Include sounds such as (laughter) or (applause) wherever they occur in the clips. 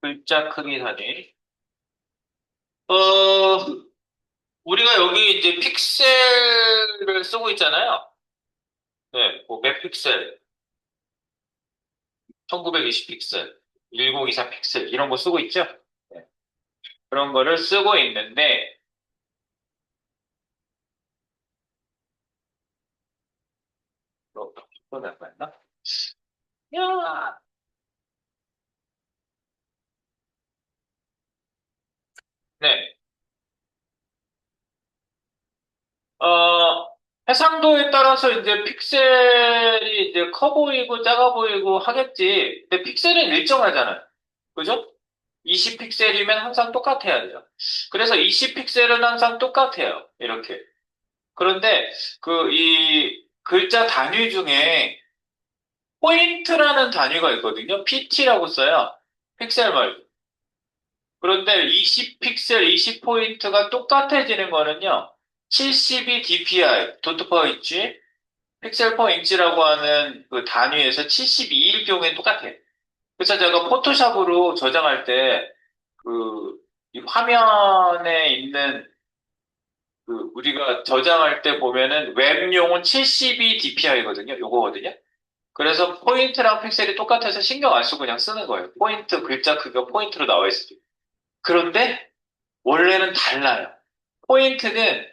글자 크기 단위. 어, 우리가 여기 이제 픽셀을 쓰고 있잖아요. 네, 뭐몇 픽셀, 1920 픽셀, 1024 픽셀, 이런 거 쓰고 있죠? 네. 그런 거를 쓰고 있는데, 또, 또 나갔나? 야! 네. 어, 해상도에 따라서 이제 픽셀이 이제 커 보이고 작아 보이고 하겠지. 근데 픽셀은 일정하잖아요. 그죠? 20 픽셀이면 항상 똑같아야 돼요. 그래서 20 픽셀은 항상 똑같아요. 이렇게. 그런데 그 이 글자 단위 중에 포인트라는 단위가 있거든요. PT라고 써요. 픽셀 말고. 그런데 20픽셀, 20포인트가 똑같아지는 거는요. 72 dpi, 도트 퍼 인치, 픽셀 퍼 인치라고 하는 그 단위에서 72일 경우엔 똑같아요. 그래서 제가 포토샵으로 저장할 때, 그, 이 화면에 있는, 그, 우리가 저장할 때 보면은 웹용은 72 dpi거든요. 요거거든요. 그래서 포인트랑 픽셀이 똑같아서 신경 안 쓰고 그냥 쓰는 거예요. 포인트 글자 크기가 포인트로 나와 때. 그런데 원래는 달라요. 포인트는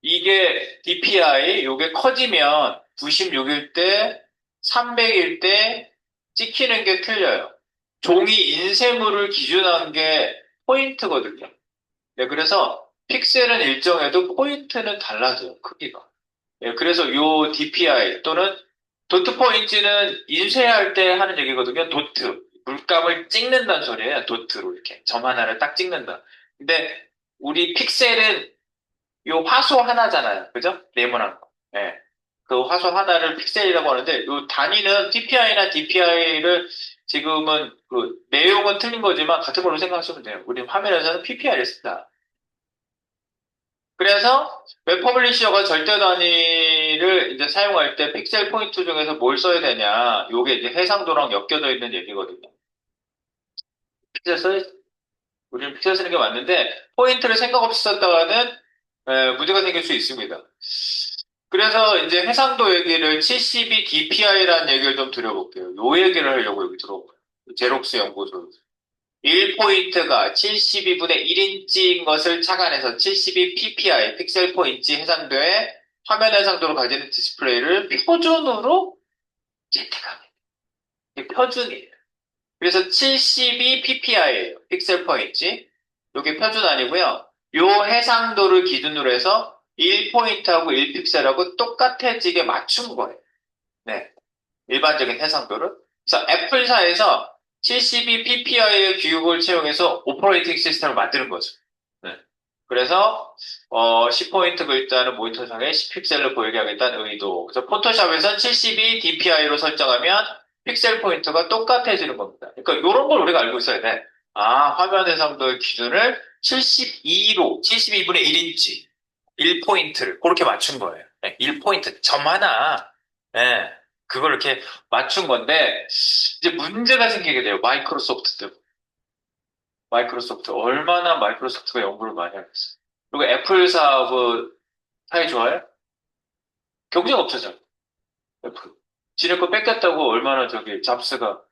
이게 DPI, 요게 커지면 96일 때, 300일 때 찍히는 게 틀려요. 종이 인쇄물을 기준한 게 포인트거든요. 네, 그래서 픽셀은 일정해도 포인트는 달라져요, 크기가. 네, 그래서 요 DPI 또는 도트 포인트는 인쇄할 때 하는 얘기거든요. 도트. 물감을 찍는다는 소리예요. 도트로 이렇게. 점 하나를 딱 찍는다. 근데 우리 픽셀은 요 화소 하나잖아요. 그죠? 네모난 거. 예. 그 화소 하나를 픽셀이라고 하는데 요 단위는 PPI나 DPI를 지금은 그 내용은 틀린 거지만 같은 걸로 생각하시면 돼요. 우리 화면에서는 PPI를 쓴다. 그래서 웹 퍼블리셔가 절대 단위를 이제 사용할 때 픽셀 포인트 중에서 뭘 써야 되냐. 요게 이제 해상도랑 엮여져 있는 얘기거든요. 픽셀 써, 우리는 픽셀 쓰는 게 맞는데 포인트를 생각 없이 썼다가는 에, 문제가 생길 수 있습니다. 그래서 이제 해상도 얘기를 72 DPI라는 얘기를 좀 드려볼게요. 요 얘기를 하려고 여기 들어온 거예요. 제록스 연구소. 1포인트가 72분의 1인치인 것을 착안해서 72 PPI, 픽셀 포 인치 해상도의 화면 해상도를 가지는 디스플레이를 표준으로 채택합니다. 표준이에요. 그래서 72 PPI예요. 픽셀 퍼 인치. 이게 표준 아니고요. 요 해상도를 기준으로 해서 1포인트하고 1픽셀하고 똑같아지게 맞춘 거예요. 네. 일반적인 해상도를. 그래서 애플사에서 72 PPI의 규격을 채용해서 오퍼레이팅 시스템을 만드는 거죠. 네. 그래서 어, 10포인트 글자는 모니터상에 10픽셀을 보이게 하겠다는 의도. 그래서 포토샵에선 72 DPI로 설정하면 픽셀 포인트가 똑같아지는 겁니다. 그러니까 이런 걸 우리가 알고 있어야 돼. 아, 화면 해상도의 기준을 72로, 72분의 1인치, 1포인트를 그렇게 맞춘 거예요. 네, 1포인트, 점 하나. 네, 그걸 이렇게 맞춘 건데, 이제 문제가 생기게 돼요. 마이크로소프트 때. 마이크로소프트. 얼마나 마이크로소프트가 연구를 많이 하겠어요. 그리고 애플 사업은 사이 좋아요? 경쟁 없어져. 애플. 지네 거 뺏겼다고 얼마나 저기 잡스가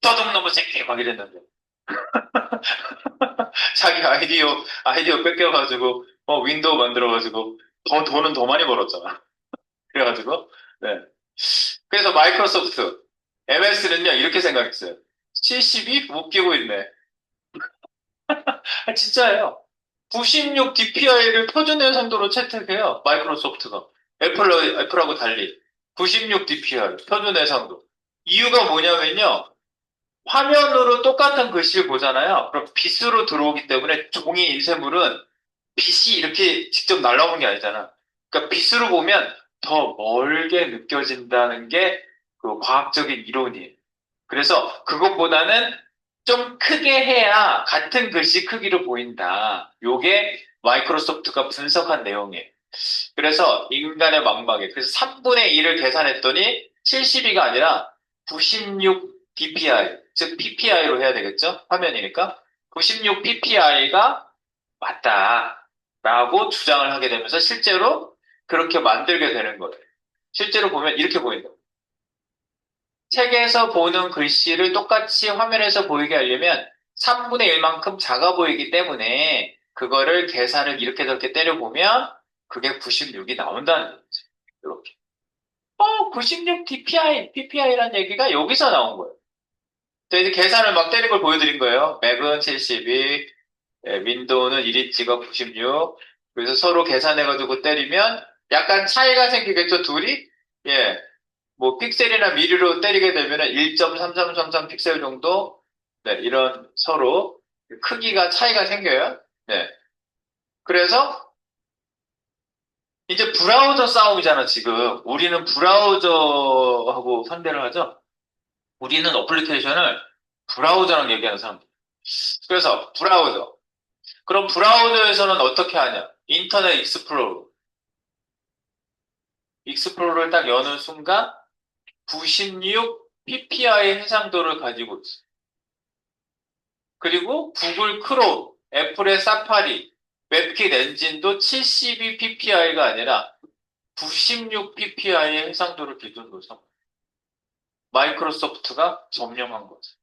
떠듬 넘어 새끼 막 이랬는데. (laughs) 자기 아이디어, 아이디어 뺏겨가지고, 어, 윈도우 만들어가지고, 더, 돈은 더 많이 벌었잖아. (laughs) 그래가지고, 네. 그래서 마이크로소프트, MS는요, 이렇게 생각했어요. 72? 웃기고 있네. (laughs) 아, 진짜예요. 96 DPI를 표준 해상도로 채택해요. 마이크로소프트가. 애플, 애플하고 달리. 96 DPI, 표준 해상도. 이유가 뭐냐면요. 화면으로 똑같은 글씨를 보잖아요. 그럼 빛으로 들어오기 때문에 종이 인쇄물은 빛이 이렇게 직접 날아오는 게 아니잖아. 그러니까 빛으로 보면 더 멀게 느껴진다는 게 그 과학적인 이론이에요. 그래서 그것보다는 좀 크게 해야 같은 글씨 크기로 보인다. 요게 마이크로소프트가 분석한 내용이에요. 그래서 인간의 망막에 그래서 3분의 1을 계산했더니 72가 아니라 96 DPI, 즉 PPI로 해야 되겠죠? 화면이니까. 96 PPI가 맞다라고 주장을 하게 되면서 실제로 그렇게 만들게 되는 거예요. 실제로 보면 이렇게 보인다. 책에서 보는 글씨를 똑같이 화면에서 보이게 하려면 3분의 1만큼 작아 보이기 때문에 그거를 계산을 이렇게 저렇게 때려보면 그게 96이 나온다는 거죠. 이렇게. 어, 96 DPI, PPI라는 얘기가 여기서 나온 거예요. 저 이제 계산을 막 때린 걸 보여드린 거예요. 맥은 72, 예, 윈도우는 1인치가 96. 그래서 서로 계산해가지고 때리면 약간 차이가 생기겠죠, 둘이? 예. 뭐 픽셀이나 미리로 때리게 되면 1.3333 픽셀 정도 네, 이런 서로 크기가 차이가 생겨요. 네. 그래서 이제 브라우저 싸움이잖아, 지금. 우리는 브라우저하고 상대를 하죠. 우리는 어플리케이션을 브라우저랑 얘기하는 사람들. 그래서 브라우저. 그럼 브라우저에서는 어떻게 하냐? 인터넷 익스플로러. 익스플로러를 딱 여는 순간 96 PPI 해상도를 가지고 있어. 그리고 구글 크롬, 애플의 사파리, 웹킷 엔진도 72 PPI가 아니라 96 PPI의 해상도를 기준으로 삼아. 마이크로소프트가 점령한 거죠.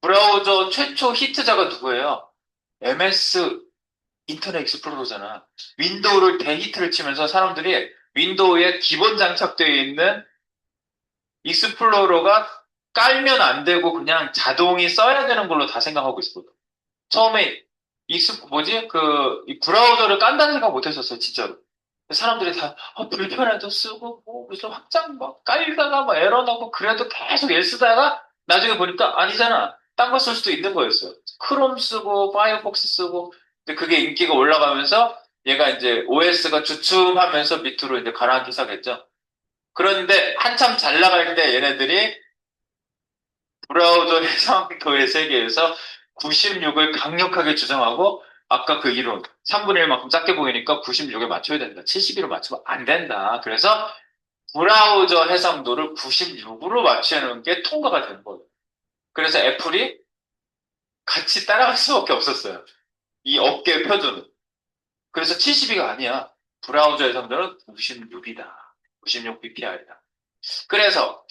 브라우저 최초 히트자가 누구예요? MS 인터넷 익스플로러잖아. 윈도우를 대히트를 치면서 사람들이 윈도우에 기본 장착되어 있는 익스플로러가 깔면 안 되고 그냥 자동이 써야 되는 걸로 다 생각하고 있었거든. 처음에 익스 뭐지 그이 브라우저를 깐다는 생각 못 했었어요 진짜로. 사람들이 다 어, 불편해도 쓰고 뭐 무슨 확장 막 깔다가 막 에러 나고 그래도 계속 애 쓰다가 나중에 보니까 아니잖아. 딴 거 쓸 수도 있는 거였어요. 크롬 쓰고 파이어폭스 쓰고 근데 그게 인기가 올라가면서 얘가 이제 OS가 주춤하면서 밑으로 이제 가라앉기 시작했죠. 그런데 한참 잘 나갈 때 얘네들이 브라우저 해상도의 (laughs) 세계에서 96을 강력하게 주장하고 아까 그 이론 3분의 1만큼 작게 보이니까 96에 맞춰야 된다. 72로 맞추면 안 된다. 그래서 브라우저 해상도를 96으로 맞추는 게 통과가 된 거예요. 그래서 애플이 같이 따라갈 수밖에 없었어요. 이 업계 표준은. 그래서 72가 아니야. 브라우저 해상도는 96이다. 96 PPI다. 그래서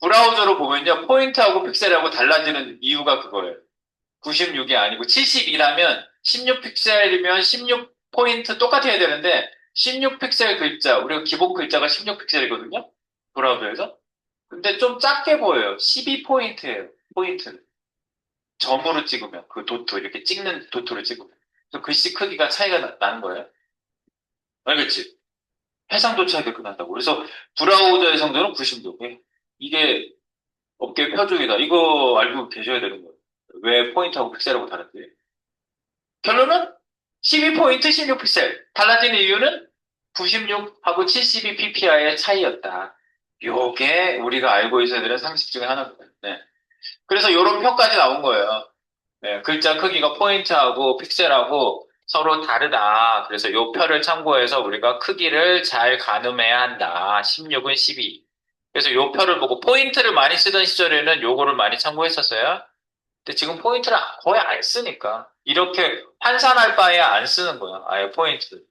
브라우저로 보면요. 포인트하고 픽셀하고 달라지는 이유가 그거예요. 96이 아니고 72라면 16 픽셀이면 16 포인트 똑같아야 되는데 16 픽셀 글자, 우리가 기본 글자가 16 픽셀이거든요. 브라우저에서. 근데 좀 작게 보여요. 12 포인트예요. 포인트는. 점으로 찍으면 그 도트 이렇게 찍는 도트로 찍으면 그래서 글씨 크기가 차이가 나, 나는 거예요. 알겠지? 해상도 차이가 그 난다고. 그래서 브라우저 해상도는 96. 이게 업계 표준이다. 이거 알고 계셔야 되는 거예요. 왜 포인트하고 픽셀하고 다른지. 결론은 12포인트, 16픽셀. 달라지는 이유는 96하고 72 PPI의 차이였다. 요게 우리가 알고 있어야 되는 상식 중에 하나입니다. 네. 그래서 요런 표까지 나온 거예요. 네, 글자 크기가 포인트하고 픽셀하고 서로 다르다. 그래서 요 표를 참고해서 우리가 크기를 잘 가늠해야 한다. 16은 12. 그래서 요 표를 보고 포인트를 많이 쓰던 시절에는 요거를 많이 참고했었어요. 근데 지금 포인트를 거의 안 쓰니까 이렇게 환산할 바에 안 쓰는 거야. 아예 포인트.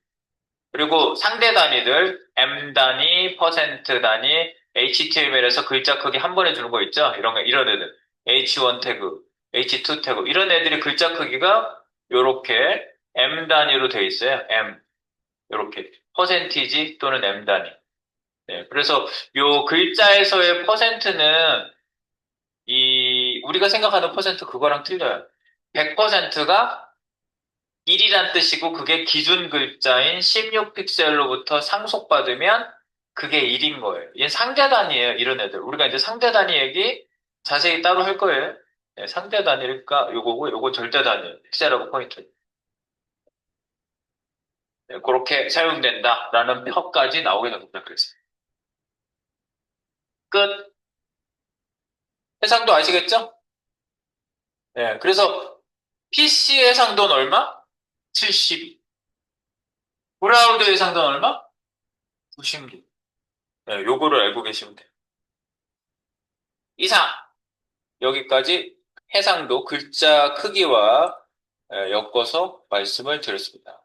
그리고 상대 단위들 m 단위, 퍼센트 단위, HTML에서 글자 크기 한 번에 주는 거 있죠? 이런 거 이런 애들 H1 태그, H2 태그 이런 애들이 글자 크기가 요렇게 m 단위로 돼 있어요. m 요렇게 퍼센티지 또는 m 단위. 네, 그래서 요 글자에서의 퍼센트는 이 우리가 생각하는 퍼센트 그거랑 틀려요. 100%가 1이란 뜻이고 그게 기준 글자인 16픽셀로부터 상속받으면 그게 1인 거예요. 얘는 상대 단위예요. 이런 애들. 우리가 이제 상대 단위 얘기 자세히 따로 할 거예요. 네, 상대 단위니까 요거고 요거 절대 단위. 픽셀하고 포인트. 네, 그렇게 사용된다라는 표까지 나오게 됩니다. 그래서 끝. 해상도 아시겠죠? 네, 그래서 PC 해상도는 얼마? 72. 브라우저 해상도는 얼마? 96. 네, 요거를 알고 계시면 돼요. 이상. 여기까지 해상도 글자 크기와 에, 엮어서 말씀을 드렸습니다.